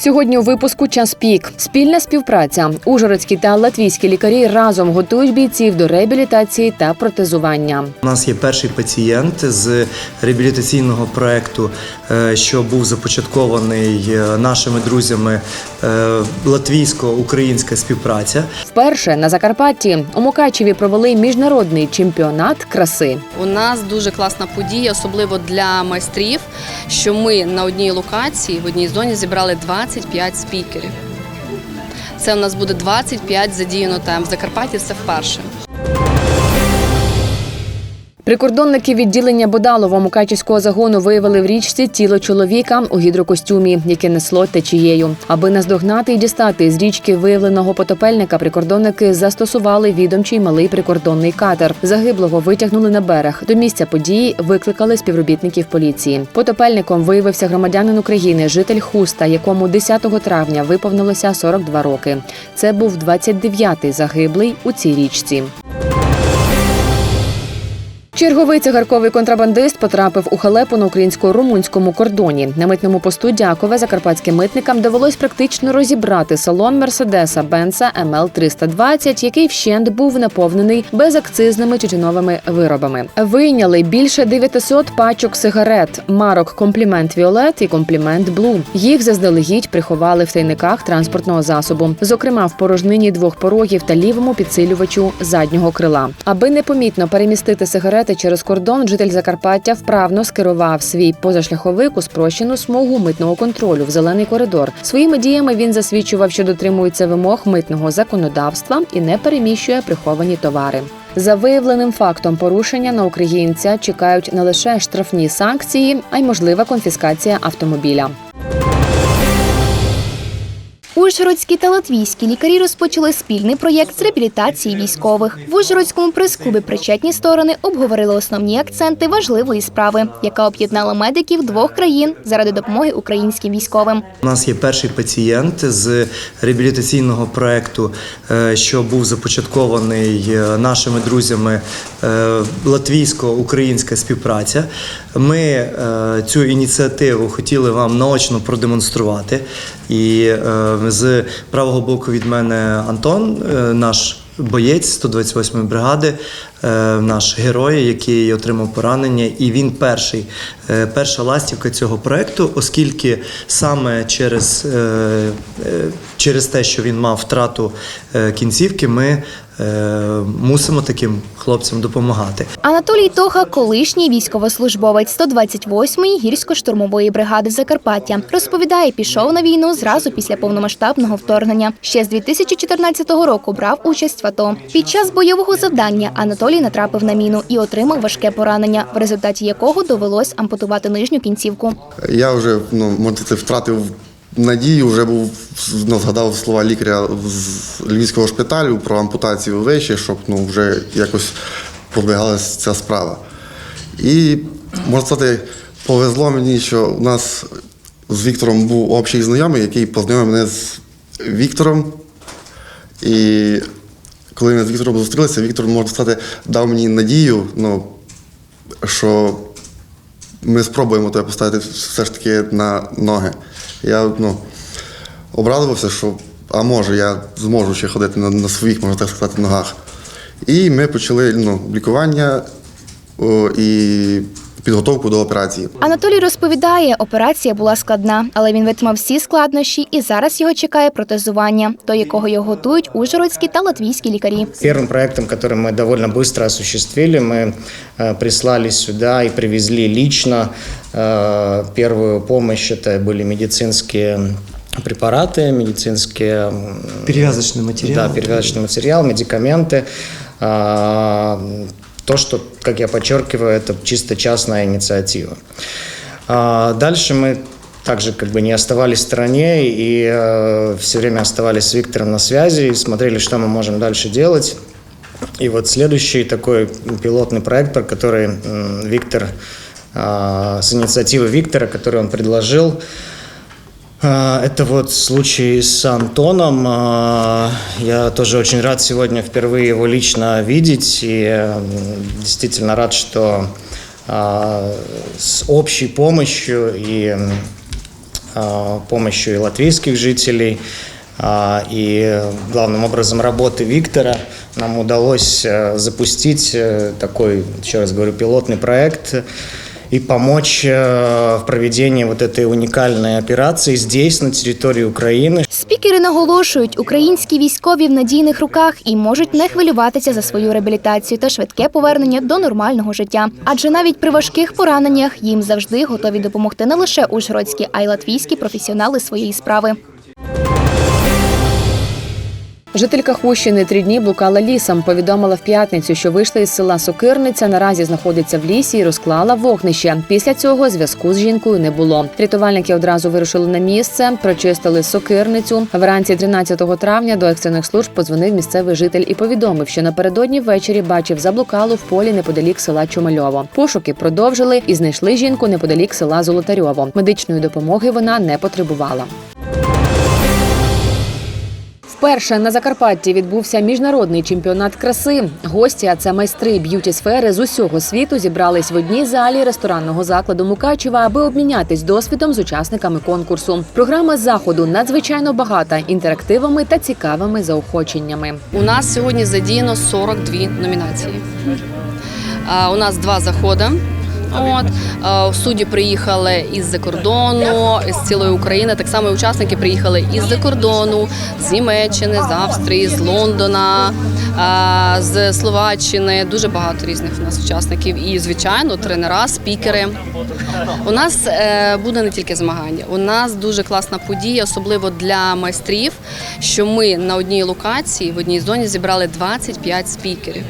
Сьогодні у випуску час пік. Спільна співпраця. Ужгородські та латвійські лікарі разом готують бійців до реабілітації та протезування. У нас є перший пацієнт з реабілітаційного проекту, е, що був започаткований е, нашими друзями е, латвійсько-українська співпраця. Вперше на Закарпатті у Мукачеві провели міжнародний чемпіонат краси. У нас дуже класна подія, особливо для майстрів, що ми на одній локації в одній зоні зібрали 25 спікерів. Це у нас буде 25 задіяно там. В Закарпатті це вперше. Прикордонники відділення Бодалово Мукачівського загону виявили в річці тіло чоловіка у гідрокостюмі, яке несло течією. Аби наздогнати і дістати з річки виявленого потопельника, прикордонники застосували відомчий малий прикордонний катер. Загиблого витягнули на берег. До місця події викликали співробітників поліції. Потопельником виявився громадянин України, житель Хуста, якому 10 травня виповнилося 42 роки. Це був 29-й загиблий у цій річці. Черговий цигарковий контрабандист потрапив у халепу на українсько-румунському кордоні. На митному посту Дякове закарпатським митникам довелось практично розібрати салон Мерседеса Бенса МЛ 320 який вщент був наповнений безакцизними тютюновими виробами. Вийняли більше 900 пачок сигарет, марок Комплімент Віолет і Комплімент Блу. Їх заздалегідь приховали в тайниках транспортного засобу, зокрема в порожнині двох порогів та лівому підсилювачу заднього крила. Аби непомітно перемістити сигарети через кордон, житель Закарпаття вправно скерував свій позашляховик у спрощену смугу митного контролю в зелений коридор. Своїми діями він засвідчував, що дотримується вимог митного законодавства і не переміщує приховані товари. За виявленим фактом порушення на українця чекають не лише штрафні санкції, а й можлива конфіскація автомобіля. Ужгородські та латвійські лікарі розпочали спільний проєкт з реабілітації військових. В Ужгородському прес-клубі причетні сторони обговорили основні акценти важливої справи, яка об'єднала медиків двох країн заради допомоги українським військовим. У нас є перший пацієнт з реабілітаційного проекту, е, що був започаткований е, нашими друзями е, латвійсько-українська співпраця. Ми цю ініціативу хотіли вам наочно продемонструвати. І з правого боку від мене Антон, е, наш боєць 128-ї бригади, е, наш герой, який отримав поранення, і він перший, е, перша ластівка цього проекту, оскільки саме через, через те, що він мав втрату кінцівки, ми мусимо таким хлопцям допомагати. Анатолій Тоха, колишній військовослужбовець 128-ї гірсько-штурмової бригади Закарпаття, розповідає, пішов на війну зразу після повномасштабного вторгнення. Ще з 2014 року брав участь в АТО. Під час бойового завдання Анатолій натрапив на міну і отримав важке поранення, в результаті якого довелось ампутувати нижню кінцівку. Я вже ну, можна втратив надію, вже був ну, згадав слова лікаря з львівського шпиталю про ампутацію вещі, щоб ну, вже якось продвигалася ця справа. І можна сказати, повезло мені, що у нас з Віктором був общий знайомий, який познайомив мене з Віктором. І коли ми з Віктором зустрілися, Віктор, можна сказати, дав мені надію, ну, що ми спробуємо тебе поставити все ж таки на ноги. Я ну, обрадувався, що а може, я зможу ще ходити на, на своїх, можна так сказати, ногах. І ми почали ну, лікування о, і підготовку до операції. Анатолій розповідає, операція була складна, але він витримав всі складнощі, і зараз його чекає протезування, до якого його готують ужгородські та латвійські лікарі. Первым проектом, который мы довольно быстро осуществили, мы э, прислали сюда и привезли лично э, первую помощь. Это были медицинские препараты, медицинские м, Перев'язочний матеріал. да, перевязочный материал, медикаменты. А, То, что, как я подчеркиваю, это чисто частная инициатива. А, Дальше мы также как бы не оставались в стороне и все время оставались с Виктором на связи и смотрели, что мы можем дальше делать. И вот следующий такой пилотный проект, про который м, Виктор, а, с инициативы Виктора, который он предложил, а, Это вот случай с Антоном. А, Я тоже очень рад сегодня впервые его лично видеть и действительно рад, что а, с общей помощью и а, помощью и латвийских жителей, а, и главным образом работы Виктора нам удалось э, запустить э, такой, еще раз говорю, пилотный проект и помочь э, в проведении вот этой уникальной операции здесь, на территории Украины, Спікери наголошують, українські військові в надійних руках і можуть не хвилюватися за свою реабілітацію та швидке повернення до нормального життя. Адже навіть при важких пораненнях їм завжди готові допомогти не лише ужгородські, а й латвійські професіонали своєї справи. Жителька Хущини три дні блукала лісом. Повідомила в п'ятницю, що вийшла із села Сокирниця. Наразі знаходиться в лісі і розклала вогнище. Після цього зв'язку з жінкою не було. Рятувальники одразу вирушили на місце, прочистили сокирницю. Вранці 13 травня до екстрених служб подзвонив місцевий житель і повідомив, що напередодні ввечері бачив заблукалу в полі неподалік села Чумальово. Пошуки продовжили і знайшли жінку неподалік села Золотарьово. Медичної допомоги вона не потребувала. Вперше на Закарпатті відбувся міжнародний чемпіонат краси. Гості, а це майстри б'юті сфери з усього світу, зібрались в одній залі ресторанного закладу Мукачева, аби обмінятись досвідом з учасниками конкурсу. Програма заходу надзвичайно багата інтерактивами та цікавими заохоченнями. У нас сьогодні задіяно 42 номінації. У нас два заходи. От а, судді приїхали із-за кордону, з цілої України. Так само і учасники приїхали із-за кордону, з Німеччини, з Австрії, з Лондона, з Словаччини. Дуже багато різних у нас учасників. І, звичайно, тренера, спікери. У нас е, буде не тільки змагання. У нас дуже класна подія, особливо для майстрів, що ми на одній локації в одній зоні зібрали 25 спікерів.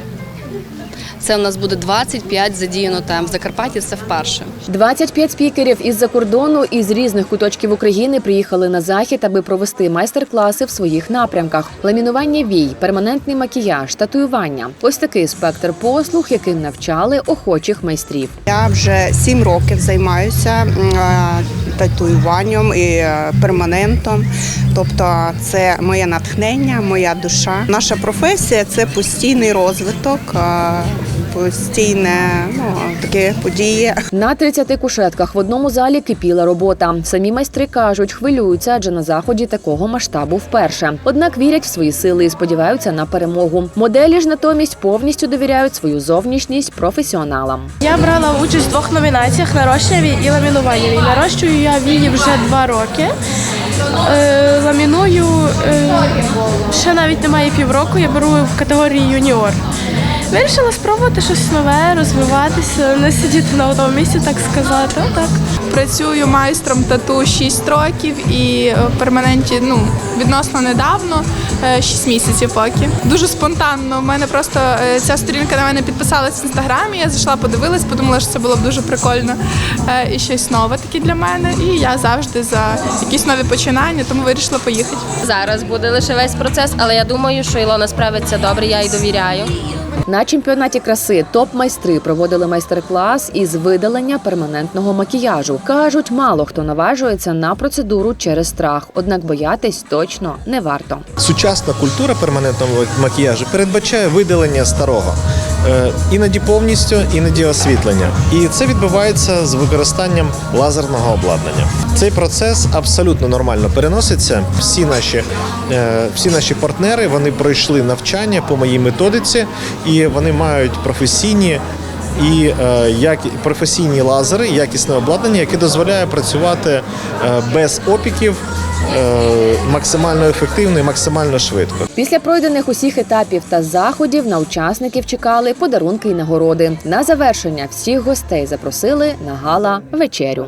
Це у нас буде 25 задіяно тем. В Закарпатті це вперше. 25 спікерів із-за кордону і з різних куточків України приїхали на захід, аби провести майстер-класи в своїх напрямках: ламінування вій, перманентний макіяж, татуювання. Ось такий спектр послуг, яким навчали охочих майстрів. Я вже сім років займаюся е, татуюванням і е, перманентом. Тобто це моє натхнення, моя душа. Наша професія це постійний розвиток, е, постійне ну, таке події. На 30 кушетках в одному залі кипіла робота. Самі майстри кажуть, хвилюються, адже на заході такого масштабу вперше. Однак вірять в свої сили і сподіваються на перемогу. Моделі ж натомість повністю довіряють свою зовнішність професіоналам. Я брала участь в двох номінаціях нарощення і ламінування. Нарощую я вії вже два роки. Е, ламіную е, ще навіть немає півроку, я беру в категорії юніор. Вирішила спробувати щось нове, розвиватися, не сидіти на одному місці, так сказати. Отак. Працюю майстром тату 6 років і е, в перманенті ну, відносно недавно, 6 місяців поки. Дуже спонтанно. У мене просто е, ця сторінка на мене підписалась в інстаграмі. Я зайшла, подивилась, подумала, що це було б дуже прикольно е, і щось нове таке для мене. І я завжди за якісь нові починання, тому вирішила поїхати. Зараз буде лише весь процес, але я думаю, що Ілона справиться добре, я їй довіряю. На чемпіонаті краси топ-майстри проводили майстер-клас із видалення перманентного макіяжу. кажуть, мало хто наважується на процедуру через страх, однак боятись точно не варто. Сучасна культура перманентного макіяжу передбачає видалення старого. Е, Іноді повністю, іноді освітлення. І це відбувається з використанням лазерного обладнання. Цей процес абсолютно нормально переноситься. Всі наші, е, всі наші партнери вони пройшли навчання по моїй методиці, і вони мають професійні і е, як професійні лазери, якісне обладнання, яке дозволяє працювати е, без опіків е, максимально ефективно і максимально швидко. Після пройдених усіх етапів та заходів на учасників чекали подарунки і нагороди. На завершення всіх гостей запросили на гала вечерю.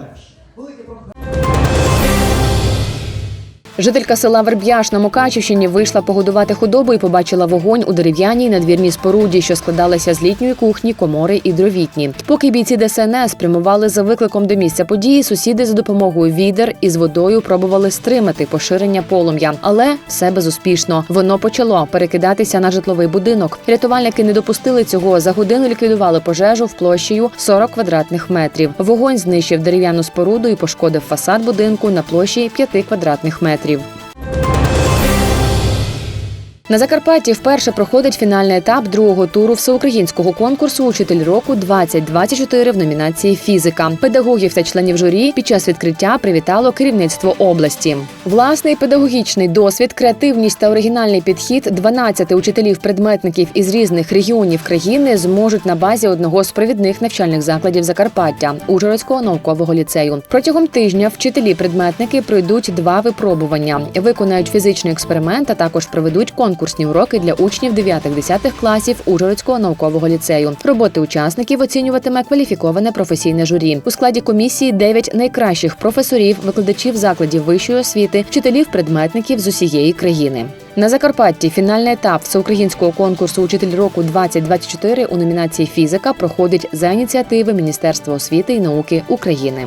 Жителька села Верб'яш на Мукачівщині вийшла погодувати худобу і побачила вогонь у дерев'яній надвірній споруді, що складалася з літньої кухні, комори і дровітні. Поки бійці ДСНС прямували за викликом до місця події, сусіди за допомогою відер із водою пробували стримати поширення полум'я, але все безуспішно. Воно почало перекидатися на житловий будинок. Рятувальники не допустили цього. За годину ліквідували пожежу в площею 40 квадратних метрів. Вогонь знищив дерев'яну споруду і пошкодив фасад будинку на площі 5 квадратних метрів метрів. На Закарпатті вперше проходить фінальний етап другого туру всеукраїнського конкурсу Учитель року 2024 в номінації Фізика. Педагогів та членів журі під час відкриття привітало керівництво області. Власний педагогічний досвід, креативність та оригінальний підхід 12 учителів-предметників із різних регіонів країни зможуть на базі одного з провідних навчальних закладів Закарпаття Ужгородського наукового ліцею. Протягом тижня вчителі-предметники пройдуть два випробування, виконають фізичний експеримент, а також проведуть конкурсні уроки для учнів 9-10 класів Ужгородського наукового ліцею. Роботи учасників оцінюватиме кваліфіковане професійне журі. У складі комісії 9 найкращих професорів, викладачів закладів вищої освіти, вчителів-предметників з усієї країни. На Закарпатті фінальний етап всеукраїнського конкурсу Учитель року 2024 у номінації Фізика проходить за ініціативи Міністерства освіти і науки України.